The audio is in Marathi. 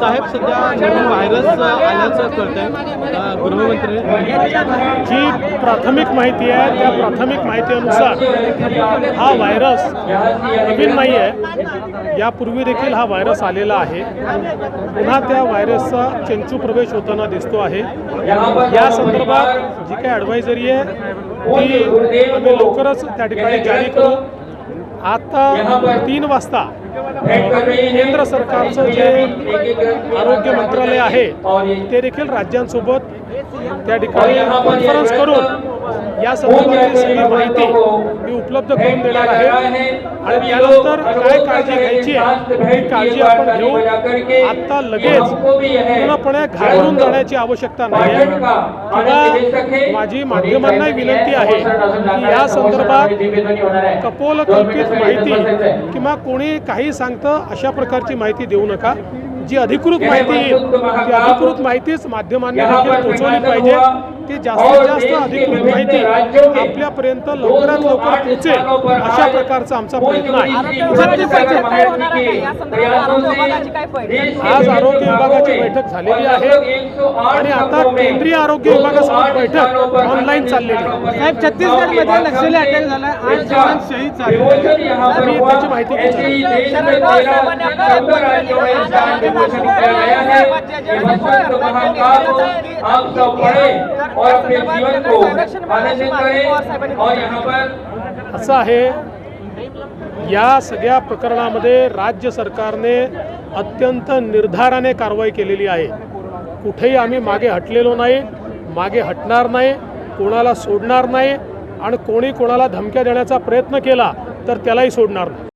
साहेब सध्या नवीन व्हायरस आल्याचं कळतंय. गृहमंत्री. जी प्राथमिक माहिती आहे त्या प्राथमिक माहितीनुसार हा व्हायरस नवीन नाही आहे. यापूर्वी देखील हा व्हायरस आलेला आहे. पुन्हा त्या व्हायरसचा चंचू प्रवेश होताना दिसतो आहे. या संदर्भात जी काही ॲडवायझरी आहे ती आम्ही लवकरच त्या ठिकाणी जारी करू. आता तीन वाजता केंद्र सरकारचं जे आरोग्य मंत्रालय आहे ते देखील राज्यांसोबत त्या ठिकाणी कॉन्फरन्स करून या संदर्भातली सगळी माहिती मी उपलब्ध करून देणार आहे. आणि त्यानंतर काय काळजी घ्यायची आहे ती काळजी आपण घेऊ. आत्ता लगेच पूर्णपणे घाबरून जाण्याची आवश्यकता नाही आहे. किंवा माझी माध्यमांनाही विनंती आहे की या संदर्भात कपोल कल्पित माहिती किंवा कोणी काही सांगतं अशा प्रकारची माहिती देऊ नका. जी अधिकृत माहिती येईल ती अधिकृत माहितीच माध्यमांनी देखील पोहोचवली पाहिजे. ती जास्तीत जास्त अधिकृत माहिती आपल्यापर्यंत लवकरात लवकर पोहोचेल अशा प्रकारचा आमचा प्रयत्न आहे. आज आरोग्य विभागाची बैठक झालेली आहे. आणि आता केंद्रीय आरोग्य विभागासोबत बैठक ऑनलाईन चाललेली आहे. साहेब छत्तीसगडमध्ये नक्षली अटॅक झाला आठ जवान शहीद झाले. मी त्याची माहिती घेतो आप सब पढ़े और अपने जीवन को आनंदित करें और यहाँ पर असं आहे या सगळ्या प्रकरणामध्ये राज्य सरकारने अत्यंत निर्धाराने कारवाई केलेली आहे. कुठेही आम्ही मागे हटलेलो नाही मागे हटणार नाही कोणाला सोडणार नाही आणि कोणी कोणाला धमक्या देण्याचा प्रयत्न केला तर त्यालाही सोडणार नाही.